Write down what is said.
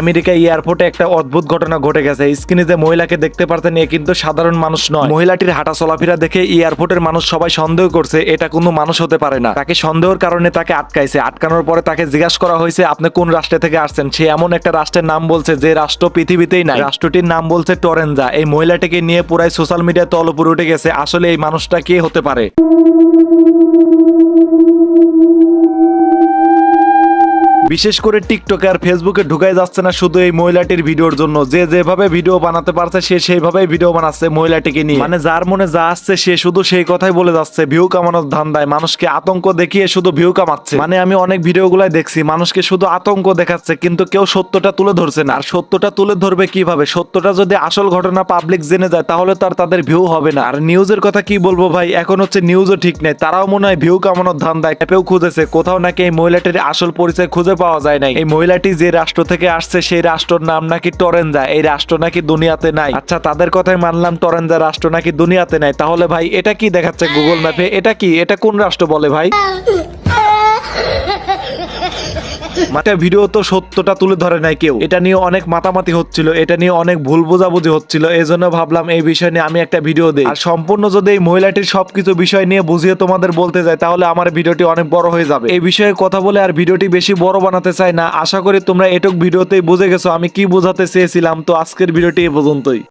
America এয়ারপোর্টে একটা অদ্ভুত ঘটনা ঘটে গেছে। স্ক্রিনে যে মহিলাকে দেখতে পারতেন, এ কিন্তু সাধারণ মানুষ নয়। মহিলাটির হাঁটা চলাফেরা দেখে এয়ারপোর্টের মানুষ সবাই সন্দেহ করছে, এটা কোনো মানুষ হতে পারে না। তাকে সন্দেহের কারণে তাকে আটকাইছে। আটকানোর পরে তাকে জিজ্ঞাসা করা হয়েছে, আপনি কোন রাষ্ট্র থেকে আসছেন? সে এমন একটা রাষ্ট্রের নাম বলছে যে রাষ্ট্র পৃথিবীতেই নাই। রাষ্ট্রটির নাম বলছে টরেনজা। এই মহিলাটিকে নিয়ে পুরাই সোশ্যাল মিডিয়ায় তলপুর উঠে গেছে। আসলে এই মানুষটা কে হতে পারে? বিশেষ করে টিকটকে আর ফেসবুকে ঢুকাই যাচ্ছে না, শুধু এই মহিলাটির ভিডিওর জন্য। যে যেভাবে ভিডিও বানাতে পারছে, সে সেইভাবেই ভিডিও বানাচ্ছে মহিলাটিকে নিয়ে। মানে যার মনে যা আসছে, সে শুধু সেই কথাই বলে যাচ্ছে, ভিউ কামানোর ধান্দায়, মানুষকে আতঙ্ক দেখিয়ে শুধু ভিউ কামাচ্ছে। মানে আমি অনেক ভিডিও গুলাই দেখছি, মানুষকে শুধু আতঙ্ক দেখাচ্ছে, কিন্তু কেউ সত্যটা তুলে ধরছে না। আর সত্যটা তুলে ধরবে কীভাবে? সত্যটা যদি আসল ঘটনা পাবলিক জেনে যায়, তাহলে তার তাদের ভিউ হবে না। আর নিউজের কথা কি বলব ভাই? এখন হচ্ছে নিউজও ঠিক নেই। তারাও মনে হয় ভিউ কামানোর ধান্দায়, অ্যাপেও খুঁজেছে, কোথাও নাকি এই মহিলাটির আসল পরিচয় খুঁজে পাওয়া যায় নাই। এই মহিলাটি যে রাষ্ট্র থেকে আসছে সেই রাষ্ট্রের নাম নাকি টরেনজা। এই রাষ্ট্র নাকি দুনিয়াতে নাই। আচ্ছা তাদের কথাই মানলাম টরেনজা রাষ্ট্র নাকি দুনিয়াতে নাই। তাহলে ভাই এটা কি দেখাচ্ছে গুগল ম্যাপে এটা কি? এটা কোন রাষ্ট্র বলে ভাই? মাঠে ভিডিও তো সত্যটা তুলে ধরে নাই কেউ। এটা নিয়ে অনেক মাতামাতি হচ্ছিল, এটা নিয়ে অনেক ভুল বোঝাবুঝি হচ্ছিল এই জন্য ভাবলাম এই বিষয় নিয়ে আমি একটা ভিডিও দিই। আর সম্পূর্ণ যদি এই মহিলাটির সবকিছু বিষয় নিয়ে বুঝিয়ে তোমাদের বলতে যাই, তাহলে আমার ভিডিওটি অনেক বড় হয়ে যাবে। এই বিষয়ে কথা বলে আর ভিডিওটি বেশি বড় বানাতে চাই না। আশা করি তোমরা এটুক ভিডিওতেই বুঝে গেছো আমি কি বোঝাতে চেয়েছিলাম, তো আজকের ভিডিওটি এই পর্যন্তই।